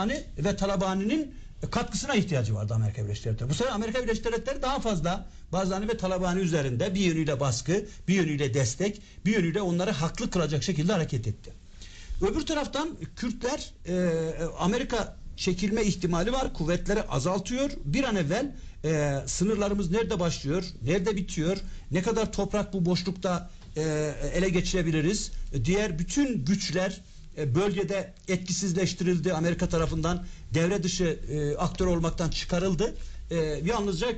Hani ve Talabani'nin katkısına ihtiyacı vardı Amerika Birleşik Devletleri. Bu sefer Amerika Birleşik Devletleri daha fazla Barzani ve Talabani üzerinde bir yönüyle baskı, bir yönüyle destek, bir yönüyle onları haklı kılacak şekilde hareket etti. Öbür taraftan Kürtler e, Amerika çekilme ihtimali var. Kuvvetleri azaltıyor. Bir an evvel e, sınırlarımız nerede başlıyor, nerede bitiyor, ne kadar toprak bu boşlukta e, ele geçirebiliriz. Diğer bütün güçler bölgede etkisizleştirildi Amerika tarafından devre dışı e, aktör olmaktan çıkarıldı. E, yalnızca e,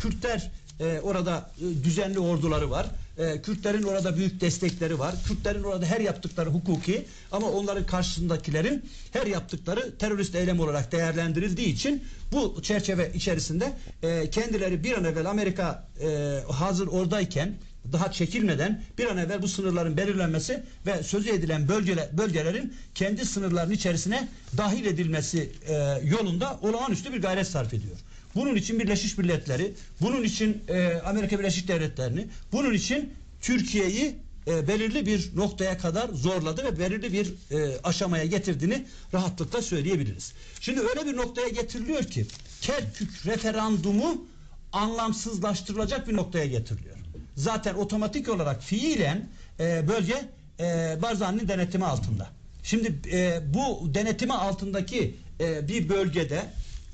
Kürtler e, orada e, düzenli orduları var. E, Kürtlerin orada büyük destekleri var. Kürtlerin orada her yaptıkları hukuki ama onların karşısındakilerin her yaptıkları terörist eylem olarak değerlendirildiği için bu çerçeve içerisinde e, kendileri bir an evvel Amerika e, hazır oradayken daha çekilmeden bir an evvel bu sınırların belirlenmesi ve sözü edilen bölgeler, bölgelerin kendi sınırlarının içerisine dahil edilmesi e, yolunda olağanüstü bir gayret sarf ediyor. Bunun için Birleşmiş Milletleri, bunun için e, Amerika Birleşik Devletleri'ni, bunun için Türkiye'yi e, belirli bir noktaya kadar zorladı ve belirli bir e, aşamaya getirdiğini rahatlıkla söyleyebiliriz. Şimdi öyle bir noktaya getiriliyor ki Kerkük referandumu anlamsızlaştırılacak bir noktaya getiriliyor. Zaten otomatik olarak fiilen e, bölge e, Barzani'nin denetimi altında. Şimdi e, bu denetimi altındaki e, bir bölgede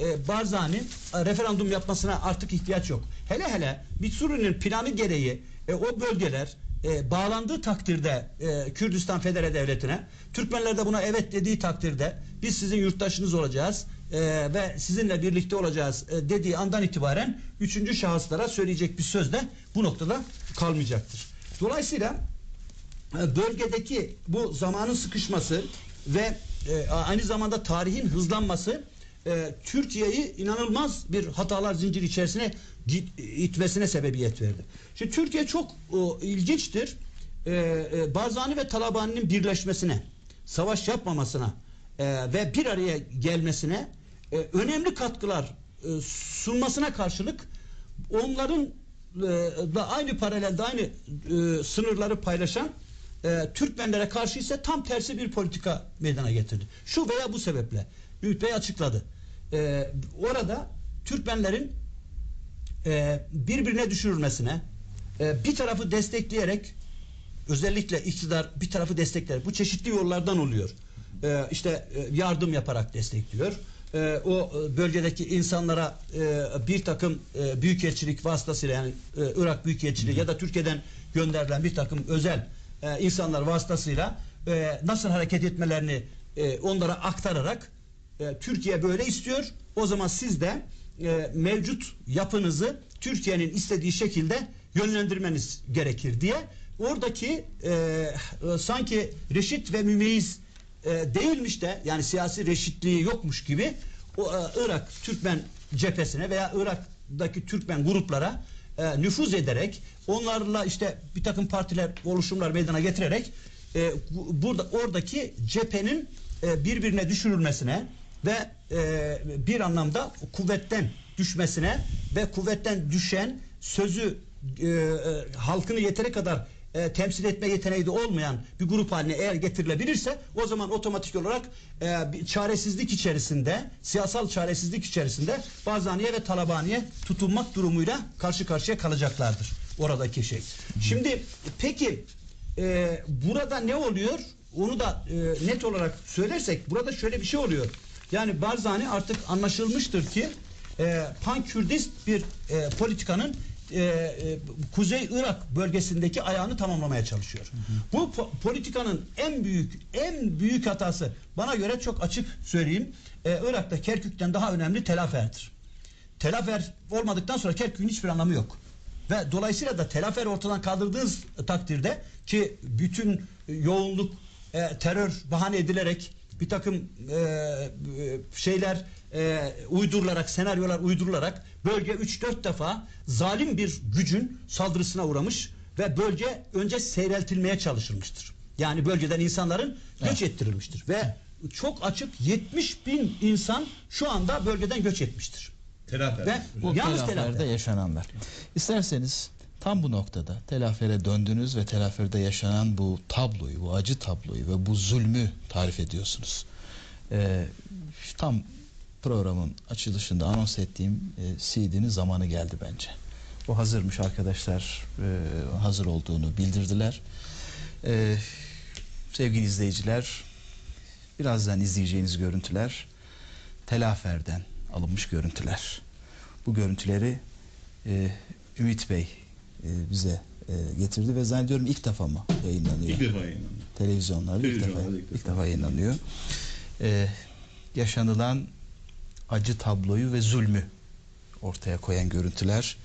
e, Barzani e, referandum yapmasına artık ihtiyaç yok. Hele hele Mitsuri'nin planı gereği e, o bölgeler e, bağlandığı takdirde e, Kürdistan Federe Devleti'ne Türkmenler de buna evet dediği takdirde biz sizin yurttaşınız olacağız e, ve sizinle birlikte olacağız e, dediği andan itibaren üçüncü şahıslara söyleyecek bir söz de bu noktada kalmayacaktır. Dolayısıyla e, bölgedeki bu zamanın sıkışması ve e, aynı zamanda tarihin hızlanması e, Türkiye'yi inanılmaz bir hatalar zinciri içerisine git, itmesine sebebiyet verdi. Şimdi Türkiye çok o, ilginçtir. E, e, Barzani ve Talabani'nin birleşmesine, savaş yapmamasına e, ve bir araya gelmesine e, önemli katkılar e, sunmasına karşılık onların e, da aynı paralelde aynı e, sınırları paylaşan e, Türkmenlere karşı ise tam tersi bir politika meydana getirdi. Şu veya bu sebeple Büyük Bey açıkladı. E, orada Türkmenlerin e, birbirine düşürülmesine e, bir tarafı destekleyerek özellikle iktidar bir tarafı destekler. Bu çeşitli yollardan oluyor. E, işte e, yardım yaparak destekliyor. E, o bölgedeki insanlara e, bir takım e, büyükelçilik vasıtasıyla yani e, Irak büyükelçiliği ya da Türkiye'den gönderilen bir takım özel e, insanlar vasıtasıyla e, nasıl hareket etmelerini e, onlara aktararak e, Türkiye böyle istiyor. O zaman siz de e, mevcut yapınızı Türkiye'nin istediği şekilde yönlendirmeniz gerekir diye oradaki e, e, sanki reşit ve mümeyiz e, değilmiş de yani siyasi reşitliği yokmuş gibi o e, Irak Türkmen cephesine veya Irak'daki Türkmen gruplara e, nüfuz ederek onlarla işte bir takım partiler oluşumlar meydana getirerek e, burada oradaki cephenin e, birbirine düşürülmesine ve e, bir anlamda kuvvetten düşmesine ve kuvvetten düşen sözü e, e, halkını yeteri kadar e, temsil etme yeteneği de olmayan bir grup haline eğer getirilebilirse o zaman otomatik olarak e, bir çaresizlik içerisinde siyasal çaresizlik içerisinde Barzaniye ve Talabaniye tutunmak durumuyla karşı karşıya kalacaklardır oradaki şey. Şimdi peki e, burada ne oluyor? Onu da e, net olarak söylersek burada şöyle bir şey oluyor. Yani Barzani artık anlaşılmıştır ki e, pan-Kürdist bir e, politikanın e, e, Kuzey Irak bölgesindeki ayağını tamamlamaya çalışıyor. Hı hı. Bu po politikanın en büyük en büyük hatası bana göre çok açık söyleyeyim. E, Irak'ta Kerkük'ten daha önemli Telafer'dir. Telafer olmadıktan sonra Kerkük'ün hiçbir anlamı yok. Ve dolayısıyla da Telafer ortadan kaldırdığınız takdirde ki bütün yoğunluk e, terör bahane edilerek bir takım e, şeyler e, uydurularak, senaryolar uydurularak bölge 3-4 defa zalim bir gücün saldırısına uğramış ve bölge önce seyreltilmeye çalışılmıştır. Yani bölgeden insanların göç ettirilmiştir ve çok açık 70 bin insan şu anda bölgeden göç etmiştir. Telafer. Ve bu yalnız telaferde yaşananlar. İsterseniz tam bu noktada telafere döndünüz ve telaferde yaşanan bu tabloyu, bu acı tabloyu ve bu zulmü tarif ediyorsunuz. Ee, tam programın açılışında anons ettiğim e, CD'nin zamanı geldi bence. O hazırmış arkadaşlar e, hazır olduğunu bildirdiler. E, sevgili izleyiciler birazdan izleyeceğiniz görüntüler Telafer'den alınmış görüntüler. Bu görüntüleri e, Ümit Bey e, bize e, getirdi ve zannediyorum ilk defa mı yayınlanıyor? İlk defa yayınlandı. Televizyonlarda ilk defa, ilk ilk defa yayınlanıyor. E, yaşanılan acı tabloyu ve zulmü ortaya koyan görüntüler.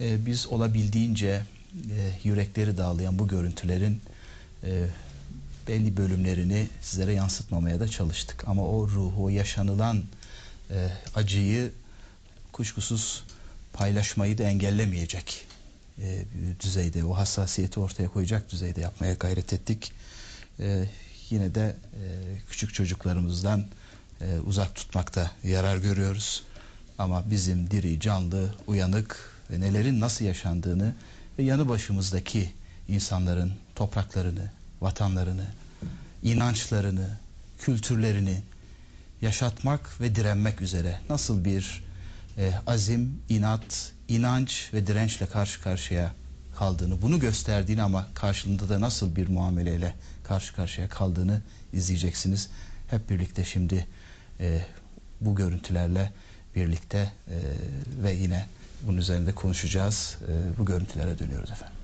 E, biz olabildiğince e, yürekleri dağlayan bu görüntülerin e, belli bölümlerini sizlere yansıtmamaya da çalıştık. Ama o ruhu, o yaşanılan e, acıyı kuşkusuz paylaşmayı da engellemeyecek e, düzeyde, o hassasiyeti ortaya koyacak düzeyde yapmaya gayret ettik. E, yine de e, küçük çocuklarımızdan e, uzak tutmakta yarar görüyoruz. Ama bizim diri, canlı, uyanık ve nelerin nasıl yaşandığını ve yanı başımızdaki insanların topraklarını, vatanlarını, inançlarını, kültürlerini yaşatmak ve direnmek üzere nasıl bir e, azim, inat, inanç ve dirençle karşı karşıya kaldığını, bunu gösterdiğini ama karşılığında da nasıl bir muameleyle karşı karşıya kaldığını izleyeceksiniz. Hep birlikte şimdi e, bu görüntülerle birlikte e, ve yine bunun üzerinde konuşacağız. E, bu görüntülere dönüyoruz efendim.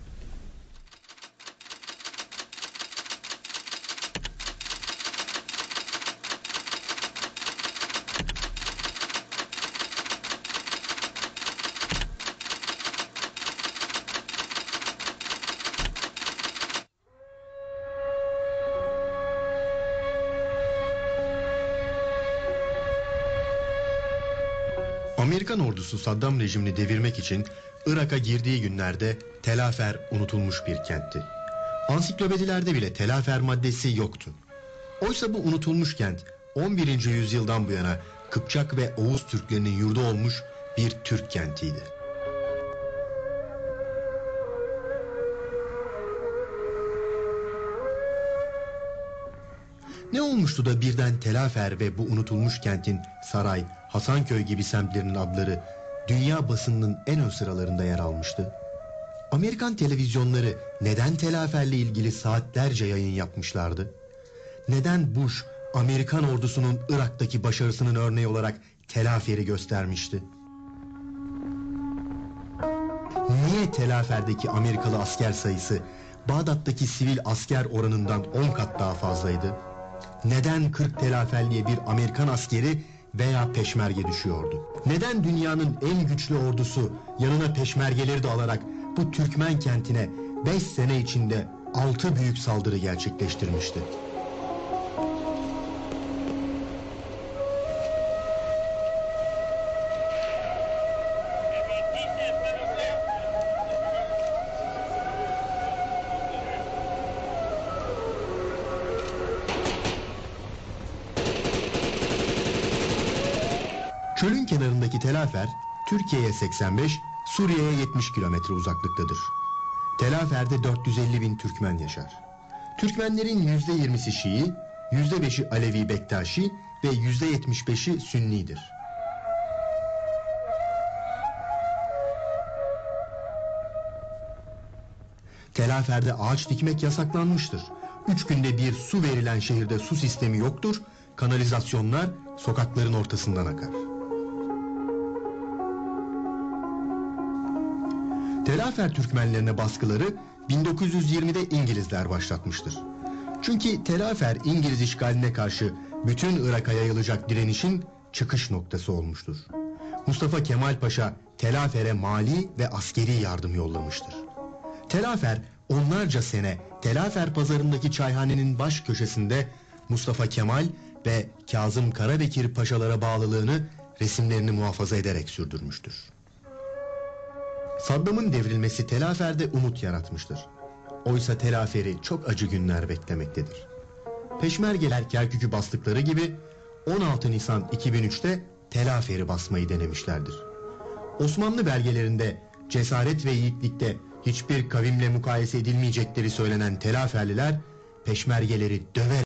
Amerikan ordusu Saddam rejimini devirmek için Irak'a girdiği günlerde Telafer unutulmuş bir kentti. Ansiklopedilerde bile Telafer maddesi yoktu. Oysa bu unutulmuş kent 11. yüzyıldan bu yana Kıpçak ve Oğuz Türklerinin yurdu olmuş bir Türk kentiydi. Ne olmuştu da birden Telafer ve bu unutulmuş kentin Saray, Hasanköy gibi semtlerinin adları dünya basınının en ön sıralarında yer almıştı? Amerikan televizyonları neden Telafer'le ilgili saatlerce yayın yapmışlardı? Neden Bush Amerikan ordusunun Irak'taki başarısının örneği olarak Telafer'i göstermişti? Niye Telafer'deki Amerikalı asker sayısı Bağdat'taki sivil asker oranından 10 kat daha fazlaydı? Neden 40 telaferliye bir Amerikan askeri veya peşmerge düşüyordu? Neden dünyanın en güçlü ordusu yanına peşmergeleri de alarak bu Türkmen kentine 5 sene içinde 6 büyük saldırı gerçekleştirmişti? Çölün kenarındaki Telafer, Türkiye'ye 85, Suriye'ye 70 kilometre uzaklıktadır. Telafer'de 450 bin Türkmen yaşar. Türkmenlerin %20'si Şii, %5'i Alevi Bektaşi ve %75'i Sünnidir. Telafer'de ağaç dikmek yasaklanmıştır. Üç günde bir su verilen şehirde su sistemi yoktur. Kanalizasyonlar sokakların ortasından akar. Telafer Türkmenlerine baskıları 1920'de İngilizler başlatmıştır. Çünkü Telafer İngiliz işgaline karşı bütün Irak'a yayılacak direnişin çıkış noktası olmuştur. Mustafa Kemal Paşa Telafer'e mali ve askeri yardım yollamıştır. Telafer onlarca sene Telafer pazarındaki çayhanenin baş köşesinde Mustafa Kemal ve Kazım Karabekir paşalara bağlılığını resimlerini muhafaza ederek sürdürmüştür. Saddam'ın devrilmesi Telafer'de umut yaratmıştır. Oysa Telafer'i çok acı günler beklemektedir. Peşmergeler Kerkük'ü bastıkları gibi 16 Nisan 2003'te Telafer'i basmayı denemişlerdir. Osmanlı belgelerinde cesaret ve yiğitlikte hiçbir kavimle mukayese edilmeyecekleri söylenen Telaferliler peşmergeleri döverek